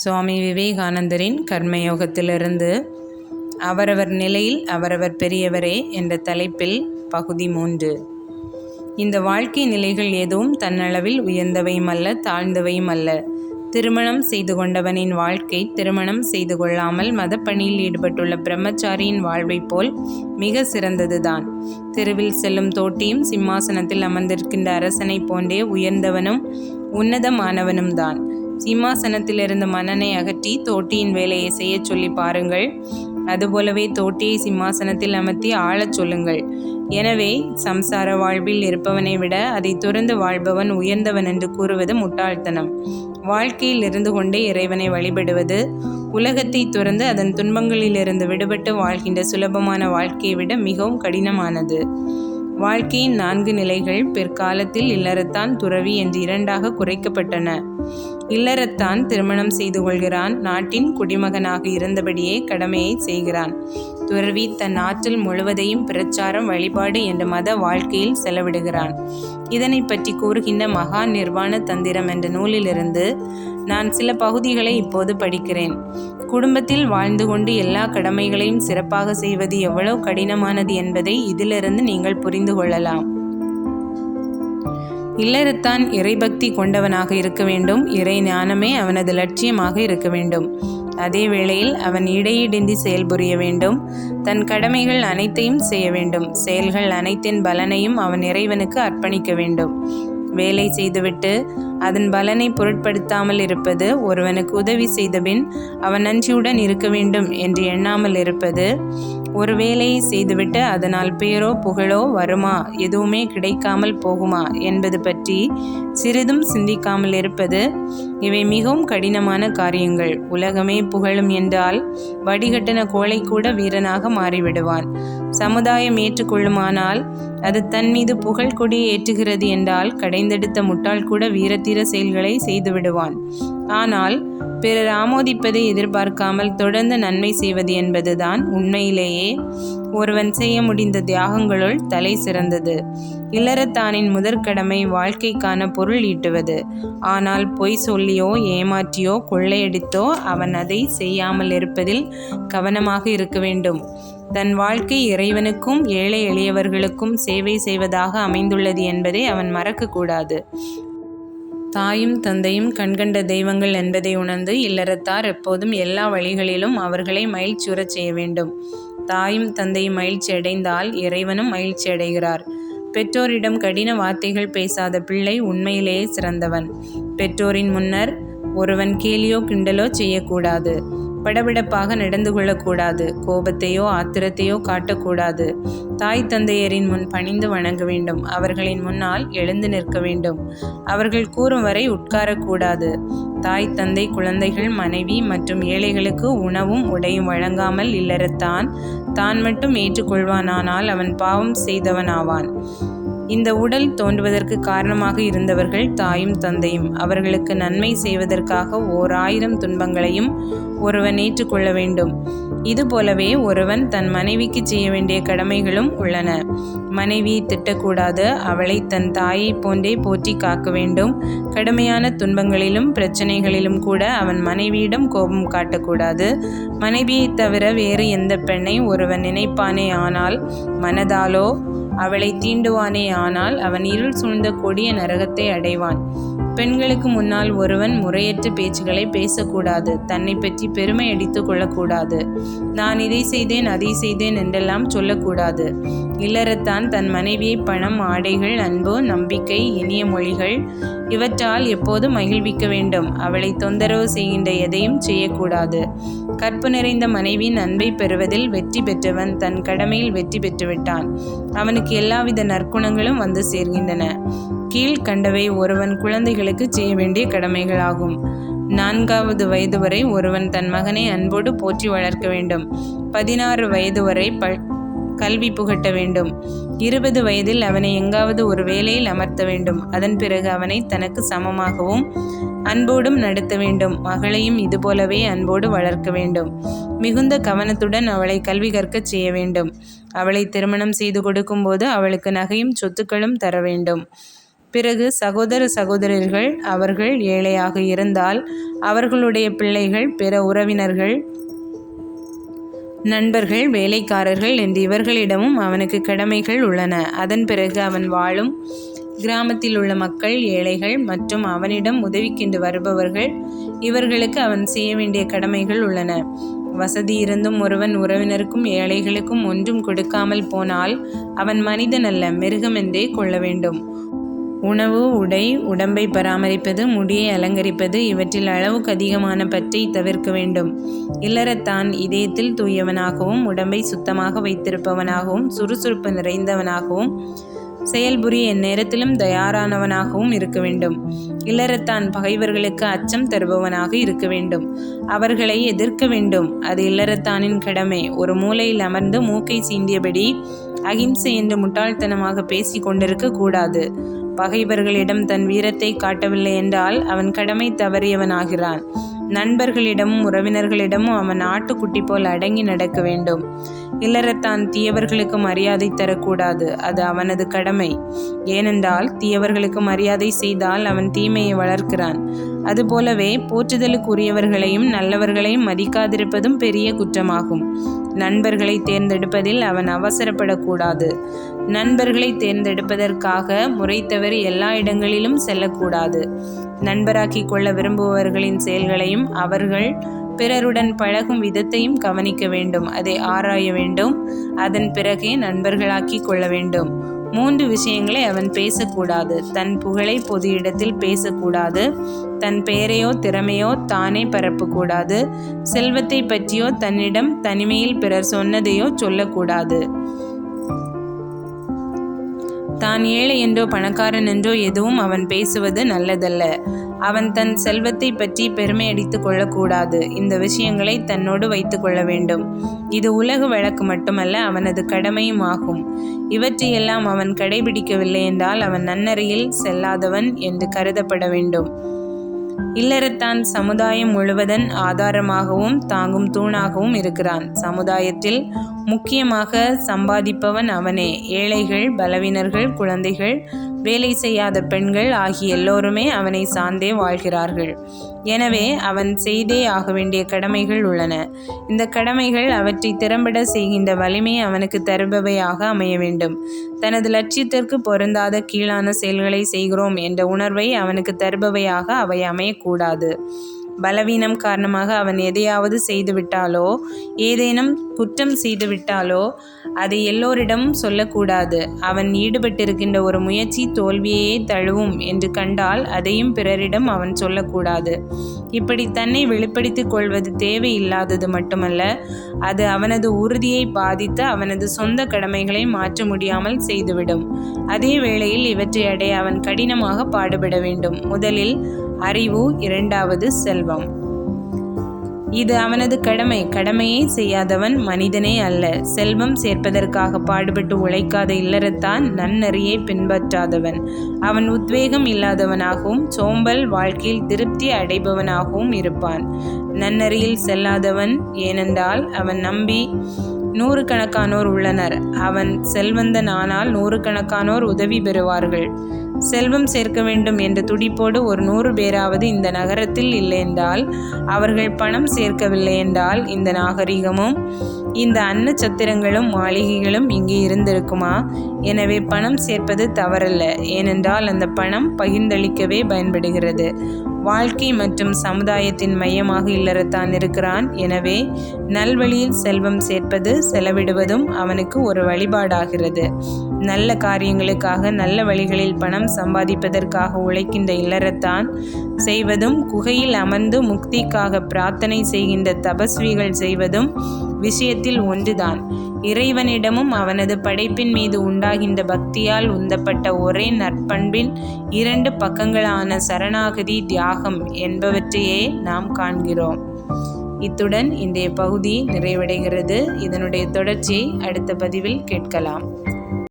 சுவாமி விவேகானந்தரின் கர்மயோகத்திலிருந்து அவரவர் நிலையில் அவரவர் பெரியவரே என்ற தலைப்பில் பகுதி மூன்று. இந்த வாழ்க்கை நிலைகள் எதுவும் தன்னளவில் உயர்ந்தவையும் அல்ல தாழ்ந்தவையும் அல்ல திருமணம் செய்து கொண்டவனின் வாழ்க்கை திருமணம் செய்து கொள்ளாமல் மதப்பணியில் ஈடுபட்டுள்ள பிரம்மச்சாரியின் வாழ்வைப் போல் மிக சிறந்ததுதான். தெருவில் செல்லும் தோட்டியும் சிம்மாசனத்தில் அமர்ந்திருக்கின்ற அரசனைப் போன்றே உயர்ந்தவனும் உன்னதமானவனும் தான் சிம்மாசனத்திலிருந்து மன்னனை அகற்றி தோட்டியின் வேலையை செய்யச் சொல்லி பாருங்கள். அதுபோலவே தோட்டியை சிம்மாசனத்தில் அமர்த்தி ஆளச் சொல்லுங்கள். எனவே சம்சார வாழ்வில் இருப்பவனை விட அதை துறந்து வாழ்பவன் உயர்ந்தவன் என்று கூறுவது முட்டாள்தனம். வாழ்க்கையில் இருந்து கொண்டே இறைவனை வழிபடுவது உலகத்தை துறந்து அதன் துன்பங்களிலிருந்து விடுபட்டு வாழ்கின்ற சுலபமான வாழ்க்கையை விட மிகவும் கடினமானது. வாழ்க்கையின் நான்கு நிலைகள் பிற்காலத்தில் இல்லறத்தான் துறவி என்று இரண்டாக குறைக்கப்பட்டன. இல்லறத்தான் திருமணம் செய்து கொள்கிறான். நாட்டின் குடிமகனாக இருந்தபடியே கடமையை செய்கிறான். துறவி தன் ஆற்றல் முழுவதையும் பிரச்சாரம் வழிபாடு என்ற மத வாழ்க்கையில் செலவிடுகிறான். இதனை பற்றி கூறுகின்ற மகா நிர்வாண தந்திரம் என்ற நூலிலிருந்து நான் சில பகுதிகளை இப்போது படிக்கிறேன். குடும்பத்தில் வாழ்ந்து கொண்டு எல்லா கடமைகளையும் சிறப்பாக செய்வது எவ்வளவு கடினமானது என்பதை இதிலிருந்து நீங்கள் புரிந்து கொள்ளலாம். இல்லறத்தான் இறைபக்தி கொண்டவனாக இருக்க வேண்டும். இறை ஞானமே அவனது லட்சியமாக இருக்க வேண்டும். அதே வேளையில் அவன் இடையீடின்றி செயல்புரிய வேண்டும். தன் கடமைகள் அனைத்தையும் செய்ய வேண்டும். செயல்கள் அனைத்தின் பலனையும் அவன் இறைவனுக்கு அர்ப்பணிக்க வேண்டும். வேலை செய்துவிட்டு அதன் பலனை பொருட்படுத்தாமல் இருப்பது ஒருவனுக்கு உதவி செய்தபின் அவன் நன்றியுடன் இருக்க வேண்டும் என்று எண்ணாமல் இருப்பது ஒரு வேலையை செய்துவிட்டு அதனால் பேரோ புகழோ வருமா? எதுவுமே கிடைக்காமல் போகுமா? என்பது பற்றி சிறிதும் சிந்திக்காமல் இருப்பது இவை மிகவும் கடினமான காரியங்கள். உலகமே புகழும் என்றால் வடிகட்டின கோளை கூட வீரனாக மாறிவிடுவான். சமுதாயம் ஏற்றுக்கொள்ளுமானால் அது தன் மீது புகழ் கொடி ஏற்றுகிறது என்றால் கடைந்தெடுத்த முட்டாள் கூட வீரத்தீர செயல்களை செய்துவிடுவான். ஆனால் பிறர் ஆமோதிப்பதை எதிர்பார்க்காமல் தொடர்ந்து நன்மை செய்வது என்பதுதான் உண்மையிலேயே ஒருவன் செய்ய முடிந்த தியாகங்களுள் தலை சிறந்தது. இல்லறத்தானின் முதற்கடமை வாழ்க்கைக்கான பொருள் ஈட்டுவது. ஆனால் பொய் சொல்லியோ ஏமாற்றியோ கொள்ளையடித்தோ அவன் அதை செய்யாமல் இருப்பதில் கவனமாக இருக்க வேண்டும். தன் வாழ்க்கை இறைவனுக்கும் ஏழை எளியவர்களுக்கும் சேவை செய்வதாக அமைந்துள்ளது என்பதை அவன் மறக்கக்கூடாது தாயும் தந்தையும் கண்கண்ட தெய்வங்கள் என்பதை உணர்ந்து இல்லறத்தார் எப்போதும் எல்லா வழிகளிலும் அவர்களை மகிழ்ச்சியுறச் செய்ய வேண்டும். தாயும் தந்தையும் மகிழ்ச்சி அடைந்தால் இறைவனும் மகிழ்ச்சி அடைகிறார் பெற்றோரிடம் கடின வார்த்தைகள் பேசாத பிள்ளை உண்மையிலேயே சிறந்தவன். பெற்றோரின் முன்னர் ஒருவன் கேலியோ கிண்டலோ செய்யக்கூடாது. படபடப்பாக நடந்து கொள்ளக்கூடாது. கோபத்தையோ ஆத்திரத்தையோ காட்டக்கூடாது. தாய் தந்தையரின் முன் பணிந்து வணங்க வேண்டும். அவர்களின் முன்னால் எழுந்து நிற்க வேண்டும். அவர்கள் கூறும் வரை உட்காரக்கூடாது. தாய் தந்தை குழந்தைகள் மனைவி மற்றும் ஏழைகளுக்கு உணவும் உடையும் வழங்காமல் இல்லறத்தான். தான் மட்டும் ஏற்றுக்கொள்வானானால் அவன் பாவம் செய்தவனாவான். இந்த உடல் தோன்றுவதற்கு காரணமாக இருந்தவர்கள் தாயும் தந்தையும். அவர்களுக்கு நன்மை செய்வதற்காக ஓர் ஆயிரம் துன்பங்களையும் ஒருவன் ஏற்றுக்கொள்ள வேண்டும். இதுபோலவே ஒருவன் தன் மனைவிக்கு செய்ய வேண்டிய கடமைகளும் உள்ளன. மனைவி திட்டக்கூடாது அவளை தன் தாயை போன்றே போற்றி காக்க வேண்டும். கடுமையான துன்பங்களிலும் பிரச்சனைகளிலும் கூட அவன் மனைவியிடம் கோபம் காட்டக்கூடாது. மனைவியை தவிர வேறு எந்த பெண்ணை ஒருவன் நினைப்பானே ஆனால் மனதாலோ அவளை தீண்டுவானே ஆனால் அவன் இருள் சூழ்ந்த கொடிய நரகத்தை அடைவான். பெண்களுக்கு முன்னால் ஒருவன் முறையற்ற பேச்சுகளை பேசக்கூடாது தன்னை பற்றி பெருமை அடித்து கொள்ளக்கூடாது. நான் இதை செய்தேன் அதை செய்தேன் என்றெல்லாம் சொல்லக்கூடாது. இல்லறத்தான் தன் மனைவியை பணம் ஆடைகள் அன்பு நம்பிக்கை இனிய மொழிகள் இவற்றால் எப்போதும் மகிழ்விக்க வேண்டும். அவளை தொந்தரவு செய்கின்ற எதையும் செய்யக்கூடாது. கற்பு நிறைந்த மனைவியின் அன்பை பெறுவதில் வெற்றி பெற்றவன் தன் கடமையில் வெற்றி பெற்றுவிட்டான். அவனுக்கு எல்லாவித நற்குணங்களும் வந்து சேர்கின்றன. கீழ்கண்டவை ஒருவன் குழந்தைகளுக்கு செய்ய வேண்டிய கடமைகளாகும். நான்காவது வயது வரை ஒருவன் தன் மகனை அன்போடு போற்றி வளர்க்க வேண்டும். பதினாறு வயது வரை ப கல்வி புகட்ட வேண்டும். இருபது வயதில் அவனை எங்காவது ஒரு வேலையில் அமர்த்த வேண்டும். அதன் பிறகு அவனை தனக்கு சமமாகவும் அன்போடும் நடத்த வேண்டும். மகளையும் இதுபோலவே அன்போடு வளர்க்க வேண்டும். மிகுந்த கவனத்துடன் அவளை கல்வி கற்கச் செய்ய வேண்டும். அவளை திருமணம் செய்து கொடுக்கும்போது அவளுக்கு நகையும் சொத்துக்களும் தர வேண்டும். பிறகு சகோதர சகோதரர்கள் அவர்கள் ஏழையாக இருந்தால் அவர்களுடைய பிள்ளைகள் பிற உறவினர்கள் நண்பர்கள் வேலைக்காரர்கள் என்று இவர்களிடமும் அவனுக்கு கடமைகள் உள்ளன. அதன் பிறகு அவன் வாழும் கிராமத்தில் உள்ள மக்கள் ஏழைகள் மற்றும் அவனிடம் உதவிக்கென்று வருபவர்கள் இவர்களுக்கு அவன் செய்ய வேண்டிய கடமைகள் உள்ளன. வசதி இருந்தும் ஒருவன் உறவினருக்கும் ஏழைகளுக்கும் ஒன்றும் கொடுக்காமல் போனால் அவன் மனிதன் அல்ல மிருகம் என்றே கொள்ள வேண்டும். உணவு உடை உடம்பை பராமரிப்பது முடியை அலங்கரிப்பது இவற்றில் அளவுக்கு அதிகமான பற்றை தவிர்க்க வேண்டும். இல்லறத்தான் இதயத்தில் தூயவனாகவும் உடம்பை சுத்தமாக வைத்திருப்பவனாகவும் சுறுசுறுப்பு நிறைந்தவனாகவும் செயல்புரிய எந்நேரத்திலும் தயாரானவனாகவும் இருக்க வேண்டும். இல்லறத்தான் பகைவர்களுக்கு அச்சம் தருபவனாக இருக்க வேண்டும். அவர்களை எதிர்க்க வேண்டும். அது இல்லறத்தானின் கடமை. ஒரு மூலையில் அமர்ந்து மூக்கை சீண்டியபடி அகிம்சை என்று முட்டாள்தனமாக பேசிக் கொண்டிருக்க கூடாது. பகைவர்களிடம் தன் வீரத்தை காட்டவில்லை என்றால் அவன் கடமை தவறியவனாகிறான். நண்பர்களிடமும் உறவினர்களிடமும் அவன் ஆட்டுக்குட்டி போல் அடங்கி நடக்க வேண்டும். இல்லறத்தான் தீயவர்களுக்கு மரியாதை தரக்கூடாது அது அவனது கடமை. ஏனென்றால் தீயவர்களுக்கு மரியாதை செய்தால் அவன் தீமையை வளர்க்கிறான். அதுபோலவே போற்றுதலுக்குரியவர்களையும் நல்லவர்களையும் மதிக்காதிருப்பதும் பெரிய குற்றமாகும். நண்பர்களை தேர்ந்தெடுப்பதில் அவன் அவசரப்படக்கூடாது. நண்பர்களை தேர்ந்தெடுப்பதற்காக முறை தவறி எல்லா இடங்களிலும் செல்லக்கூடாது. நண்பராக்கி கொள்ள விரும்புபவர்களின் செயல்களையும் அவர்கள் பிறருடன் பழகும் விதத்தையும் கவனிக்க வேண்டும். அதை ஆராய வேண்டும். அதன் பிறகே நண்பர்களாக்கி கொள்ள வேண்டும். மூன்று விஷயங்களை அவன் பேசக்கூடாது. தன் புகழை பொது இடத்தில் பேசக்கூடாது. தன் பெயரையோ திறமையோ தானே பரப்பக்கூடாது. செல்வத்தை பற்றியோ தன்னிடம் தனிமையில் பிறர் சொன்னதையோ சொல்லக்கூடாது. தான் ஏழை என்றோ பணக்காரன் என்றோ எதுவும் அவன் பேசுவது நல்லதல்ல. அவன் தன் செல்வத்தை பற்றி பெருமை அடித்து கொள்ளக்கூடாது. இந்த விஷயங்களை தன்னோடு வைத்துக்கொள்ள வேண்டும். இது உலக வழக்கு மட்டுமல்ல அவனது கடமையும் ஆகும். இவற்றையெல்லாம் அவன் கடைபிடிக்கவில்லை என்றால் அவன் நன்னறையில் செல்லாதவன் என்று கருதப்பட வேண்டும். இல்லறத்தான் சமுதாயம் முழுவதன் ஆதாரமாகவும் தாங்கும் தூணாகவும் இருக்கிறான். சமுதாயத்தில் முக்கியமாக சம்பாதிப்பவன் அவனே. ஏழைகள் பலவீனர்கள் குழந்தைகள் வேலை செய்யாத பெண்கள் ஆகிய எல்லோருமே அவனை சார்ந்தே வாழ்கிறார்கள். எனவே அவன் செய்தே ஆக வேண்டிய கடமைகள் உள்ளன. இந்த கடமைகள் அவற்றை திறம்பட செய்கின்ற வலிமை அவனுக்கு தருபவையாக அமைய வேண்டும். தனது லட்சியத்திற்கு பொருந்தாத கீழான செயல்களை செய்கிறோம் என்ற உணர்வை அவனுக்கு தருபவையாக அவை அமையக்கூடாது. பலவீனம் காரணமாக அவன் எதையாவது செய்துவிட்டாலோ ஏதேனும் குற்றம் செய்துவிட்டாலோ அதை எல்லோரிடமும் சொல்லக்கூடாது. அவன் ஈடுபட்டிருக்கின்ற ஒரு முயற்சி தோல்வியே தழுவும் என்று கண்டால் அதையும் பிறரிடம் அவன் சொல்லக்கூடாது. இப்படி தன்னை வெளிப்படுத்திக் கொள்வது தேவையில்லாதது மட்டுமல்ல அது அவனது உறுதியை பாதித்து அவனது சொந்த கடமைகளை மாற்ற முடியாமல் செய்துவிடும். அதே வேளையில் இவற்றை அடைய அவன் கடினமாக பாடுபட வேண்டும். முதலில் அறிவு இரண்டாவது செல்வம். இது அவனது கடமை. கடமையை செய்யாதவன் மனிதனே அல்ல. செல்வம் சேர்ப்பதற்காக பாடுபட்டு உழைக்காத இல்லறத்தான் நன்னறியை பின்பற்றாதவன். அவன் உத்வேகம் இல்லாதவனாகவும் சோம்பல் வாழ்க்கையில் திருப்தி அடைபவனாகவும் இருப்பான். நன்னறியில் செல்லாதவன் ஏனென்றால் அவன் நம்பி நூறுக்கணக்கானோர் உள்ளனர். அவன் செல்வந்தன் ஆனால் நூறுக்கணக்கானோர் உதவி பெறுவார்கள். செல்வம் சேர்க்க வேண்டும் என்ற துடிப்போடு ஒரு நூறு பேராவது இந்த நகரத்தில் இல்லையென்றால் அவர்கள் பணம் சேர்க்கவில்லை என்றால் இந்த நாகரிகமும் இந்த அன்ன சத்திரங்களும் மாளிகைகளும் இங்கே இருந்திருக்குமா? எனவே பணம் சேர்ப்பது தவறல்ல ஏனென்றால் அந்த பணம் பகிர்ந்தளிக்கவே பயன்படுகிறது. வாழ்க்கை மற்றும் சமுதாயத்தின் மையமாக இல்லறத்தான் இருக்கிறான். எனவே நல்வழியில் செல்வம் சேர்ப்பது செலவிடுவதும் அவனுக்கு ஒரு வழிபாடாகிறது. நல்ல காரியங்களுக்காக நல்ல வழிகளில் பணம் சம்பாதிப்பதற்காக உழைக்கின்ற இல்லறத்தான் செய்வதும் குகையில் அமர்ந்து முக்திக்காக பிரார்த்தனை செய்கின்ற தபஸ்விகள் செய்வதும் விஷயத்தில் ஒன்றுதான். இறைவனிடமும் அவனது படைப்பின் மீது உண்டாகின்ற பக்தியால் உந்தப்பட்ட ஒரே நற்பண்பின் இரண்டு பக்கங்களான சரணாகதி தியாகம் என்பவற்றையே நாம் காண்கிறோம். இத்துடன் இன்றைய பகுதி நிறைவடைகிறது. இதனுடைய தொடர்ச்சியை அடுத்த பதிவில் கேட்கலாம்.